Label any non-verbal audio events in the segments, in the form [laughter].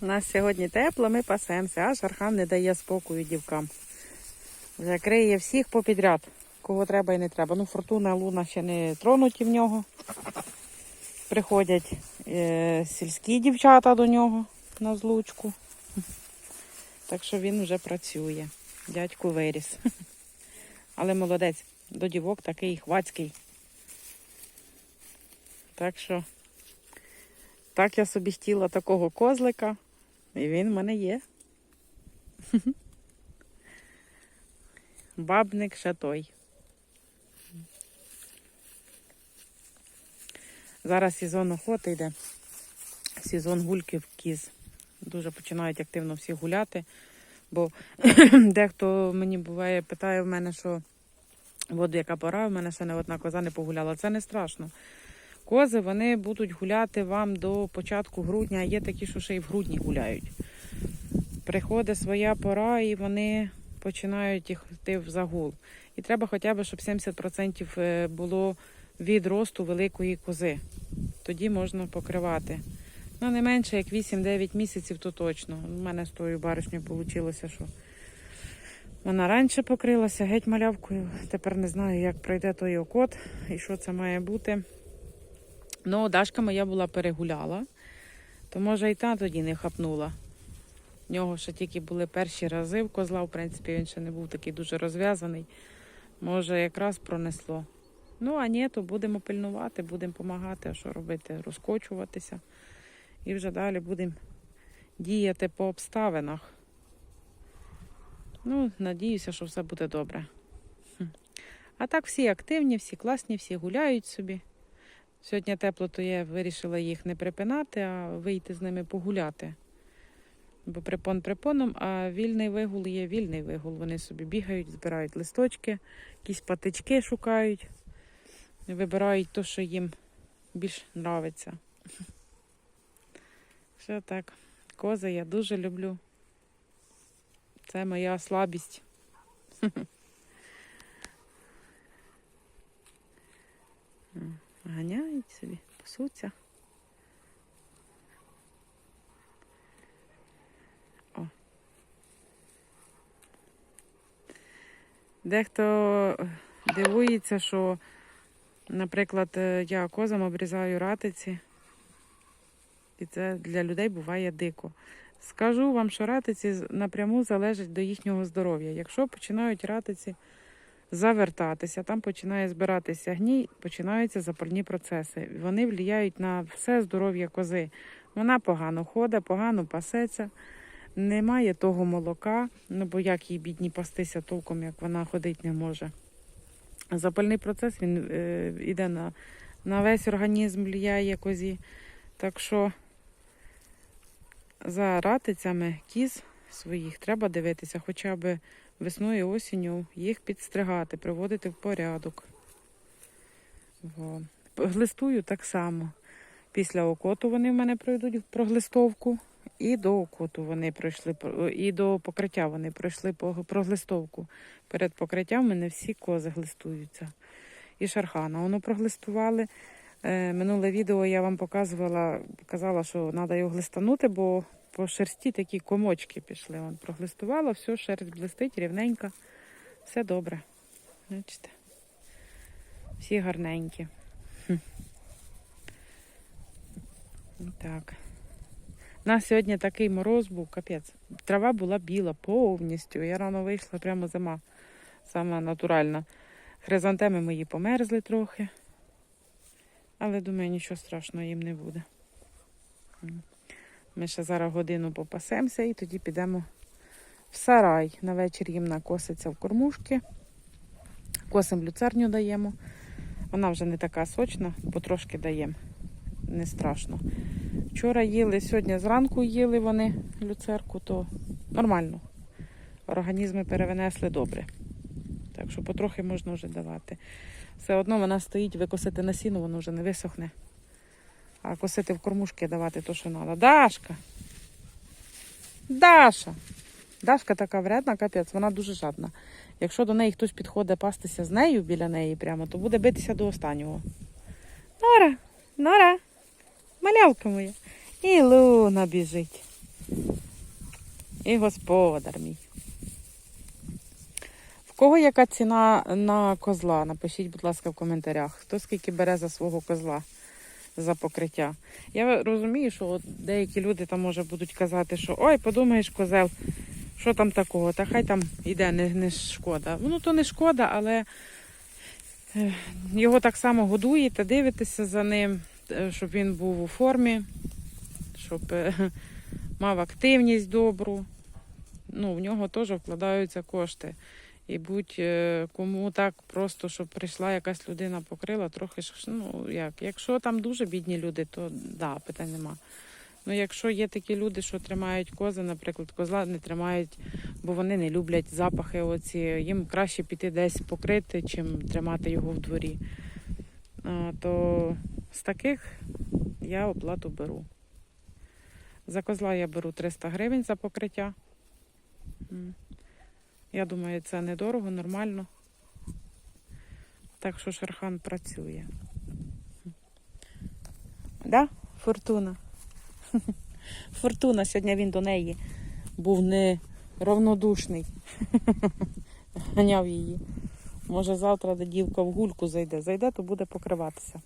У нас сьогодні тепло, ми пасемося, а Шархан не дає спокою дівкам. Вже криє всіх попідряд, кого треба і не треба. Ну, фортуна, луна ще не тронуті в нього. Приходять е, сільські дівчата до нього на злучку. Так що він вже працює. Дядьку виріс. Але молодець, до дівок такий хвацький. Так що, так я собі хотіла такого козлика, і він в мене є. [laughs] Бабник ще той. Зараз сезон охоти йде, сезон гульків кіз. Дуже починають активно всі гуляти, бо [clears throat] дехто мені буває, питає в мене, що воду яка пора, в мене ще не одна коза не погуляла. Це не страшно. Кози вони будуть гуляти вам до початку грудня, а є такі, що ще й в грудні гуляють. Приходить своя пора і вони починають йти в загул. І треба хоча б, щоб 70% е, було від росту великої кози. Тоді можна покривати. Ну, не менше як 8-9 місяців, то точно. У мене з тою баришнею вийшло, що вона раніше покрилася геть малявкою. Тепер не знаю, як пройде той окот і що це має бути. Ну, Дашка моя була перегуляла, то може і та тоді не хапнула. В нього ще тільки були перші рази в козла, в принципі, він ще не був такий дуже розв'язаний. Може, якраз пронесло. Ну, а ні, то будемо пильнувати, будемо допомагати, а що робити, розкочуватися. І вже далі будемо діяти по обставинах. Ну, надіюся, що все буде добре. А так всі активні, всі класні, всі гуляють собі. Сьогодні тепло, то я вирішила їх не припинати, а вийти з ними погуляти. Бо припон припоном, а вільний вигул є вільний вигул. Вони собі бігають, збирають листочки, якісь патички шукають, вибирають те, що їм більш нравиться. [laughs] Все так. Кози я дуже люблю. Це моя слабість. [laughs] Ганяють собі, пасуться. О. Дехто дивується, що, наприклад, е, я козам обрізаю ратиці, і це для людей буває дико. Скажу вам, що ратиці напряму залежать до їхнього здоров'я. Якщо починають ратиці завертатися, там починає збиратися гній, починаються запальні процеси. Вони впливають на все здоров'я кози. Вона погано ходить, погано пасеться, немає того молока, ну бо як їй бідні пастися толком, як вона ходить не може. Запальний процес він е, іде на, на весь організм, впливає козі. Так що за ратицями кіз своїх треба дивитися хоча б весною і осінню їх підстригати, приводити в порядок. Во. Глистую так само. Після окоту вони в мене пройдуть в проглистовку. І до окоту вони пройшли, і до покриття вони пройшли проглистовку. Перед покриттям в мене всі кози глистуються. І шархана. Воно проглистували. Е, Минуле відео я вам показувала, казала, що треба його глистанути, бо по шерсті такі комочки пішли. Вон проглистувала, все, шерсть блистить, рівненька. Все добре. Бачите? Всі гарненькі. Так. У нас сьогодні такий мороз був, капець. Трава була біла повністю. Я рано вийшла, прямо зима. Сама натуральна. Хризантеми мої померзли трохи. Але думаю, нічого страшного їм не буде. Ми ще зараз годину попасемося і тоді підемо в сарай. На вечір їм накоситься в кормушки. Косим люцерню даємо. Вона вже не така сочна, потрошки даємо. Не страшно. Вчора їли, сьогодні зранку їли вони люцерку, то нормально. Організми перевинесли добре. Так що потрохи можна вже давати. Все одно вона стоїть, викосити на сіно, воно вже не висохне. А косити в кормушки давати то, що треба. Дашка! Даша! Дашка така вредна, капець, вона дуже жадна. Якщо до неї хтось підходить пастися з нею біля неї прямо, то буде битися до останнього. Нора, Нора, малявка моя. І Луна біжить. І господар мій. В кого яка ціна на козла? Напишіть, будь ласка, в коментарях. Хто скільки бере за свого козла за покриття. Я розумію, що от деякі люди там може будуть казати, що ой, подумаєш, козел, що там такого? Та хай там іде, не, не шкода. Ну, то не шкода, але е, його так само годуєте, дивитеся за ним, е, щоб він був у формі, щоб е, мав активність добру. Ну, в нього теж вкладаються кошти. І будь е, так просто, щоб прийшла якась людина, покрила, трохи ну як, якщо там дуже бідні люди, то да, питань нема. Ну, якщо є такі люди, що тримають кози, наприклад, козла не тримають, бо вони не люблять запахи оці, їм краще піти десь покрити, чим тримати його в дворі. То з таких я оплату беру. За козла я беру 300 гривень за покриття. Я думаю, це недорого, нормально. Так що Шерхан працює. Да? Фортуна. [laughs] Фортуна, сьогодні він до неї був не равнодушний. [laughs] Ганяв її. Може завтра дівка в гульку зайде. Зайде, то буде покриватися.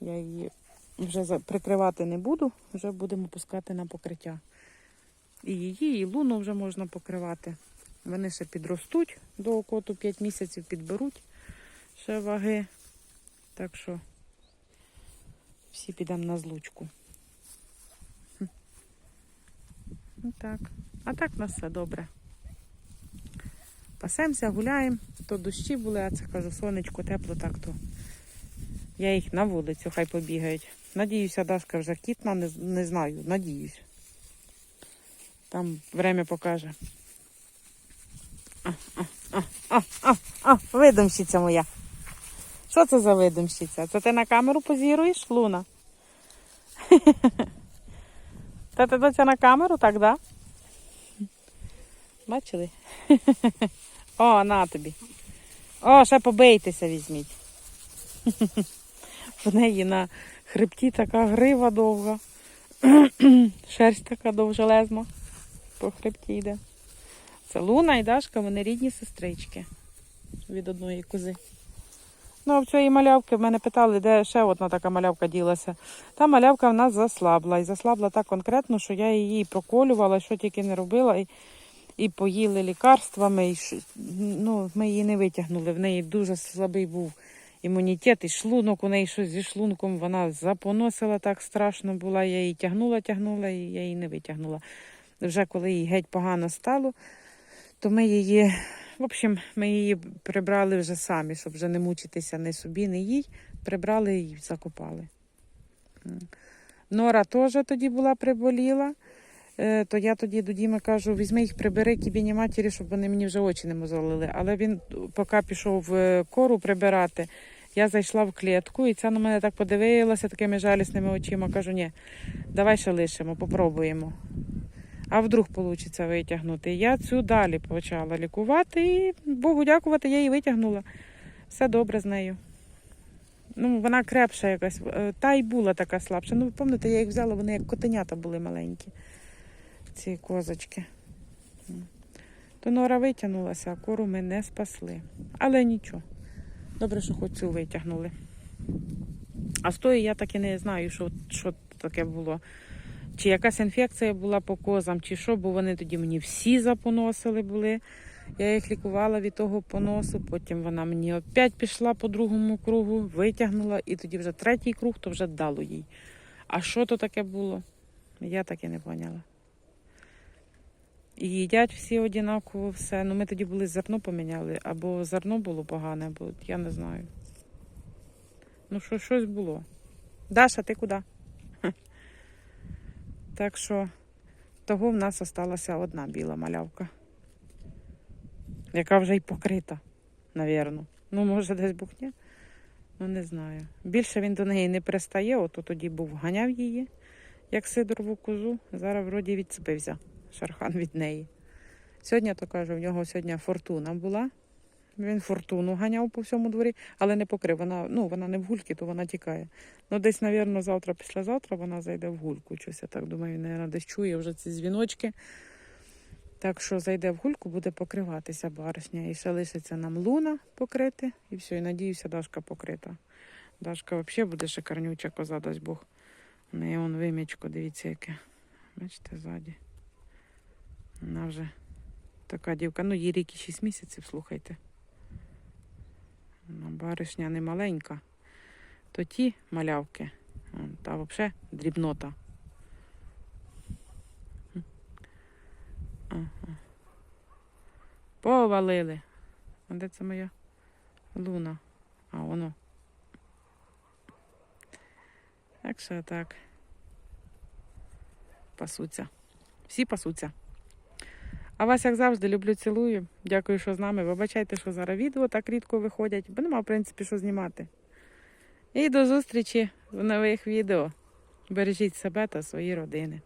Я її вже прикривати не буду, вже будемо пускати на покриття. І її, і луну вже можна покривати. Вони ще підростуть до окоту 5 місяців, підберуть ще ваги. Так що всі підемо на злучку. Ну так. А так у нас все добре. Пасемося, гуляємо. То дощі були, а це кажу, сонечко тепло, так то. Я їх на вулицю, хай побігають. Надіюся, Дашка вже кітна, не, не знаю, надіюсь. Там время покаже. А, моя. Що це за видумщиця? Це ти на камеру позіруєш, Луна? [laughs] Та ти доця на камеру, так, да? Бачили? [laughs] О, на тобі. О, ще побийтеся візьміть. [laughs] В неї на хребті така грива довга. [clears throat] Шерсть така довжелезна. По хребті йде. Це Луна і Дашка, вони рідні сестрички від одної кози. Ну, а в цієї малявки в мене питали, де ще одна така малявка ділася. Та малявка в нас заслабла. І заслабла так конкретно, що я її проколювала, що тільки не робила, і, і поїли лікарствами. І, ну, ми її не витягнули. В неї дуже слабий був імунітет, і шлунок у неї щось зі шлунком. Вона запоносила так страшно була. Я її тягнула, тягнула, і я її не витягнула. Вже коли їй геть погано стало, то ми її, в общем, ми її прибрали вже самі, щоб вже не мучитися ні собі, ні їй. Прибрали і закопали. Нора теж тоді була приболіла. Е, То я тоді до Діми кажу, візьми їх, прибери кібіні матері, щоб вони мені вже очі не мозолили. Але він поки пішов кору прибирати, я зайшла в клітку, і ця на мене так подивилася такими жалісними очима. Кажу, ні, давай ще лишимо, попробуємо. А вдруг вийде витягнути. Я цю далі почала лікувати і Богу дякувати, я її витягнула. Все добре з нею. Ну, вона крепша якась. Е, Та й була така слабша. Ну, ви пам'ятаєте, я їх взяла, вони як котенята були маленькі. Ці козочки. То нора витягнулася, а кору ми не спасли. Але нічого. Добре, що хоч цю витягнули. А з тої я так і не знаю, що, що таке було. Чи якась інфекція була по козам, чи що, бо вони тоді мені всі запоносили були. Я їх лікувала від того поносу, потім вона мені опять пішла по другому кругу, витягнула, і тоді вже третій круг, то вже дало їй. А що то таке було? Я так і не поняла. І їдять всі однаково все. Ну, ми тоді були зерно поміняли, або зерно було погане, бо я не знаю. Ну, що, щось було. Даша, ти куди? Так що того в нас осталася одна біла малявка, яка вже й покрита, навірно. Ну, може, десь бухне. Ну, не знаю. Більше він до неї не пристає, ото тоді був ганяв її, як сидорову козу. Зараз вроді відцепився шархан від неї. Сьогодні, то кажу, в нього сьогодні фортуна була. Він фортуну ганяв по всьому дворі, але не покрив. Вона, ну, вона не в гульки, то вона тікає. Ну, десь, мабуть, завтра, післязавтра вона зайде в гульку. Щось я так думаю, мабуть, десь чує вже ці дзвіночки. Так що зайде в гульку, буде покриватися баришня. І ще лишиться нам луна покрити. І все, і надіюся, Дашка покрита. Дашка взагалі буде шикарнюча коза, дасть Бог. У неї вон вимічко, дивіться, яке. Бачите, ззаді. Вона вже така дівка. Ну, їй рік і 6 місяців, слухайте. Ну, баришня не маленька. То ті малявки, та взагалі дрібнота. Повалили. А де це моя луна? А, воно. Так що так. Пасуться. Всі пасуться. А вас, як завжди, люблю, цілую. Дякую, що з нами. Вибачайте, що зараз відео так рідко виходять, бо нема, в принципі, що знімати. І до зустрічі в нових відео. Бережіть себе та свої родини.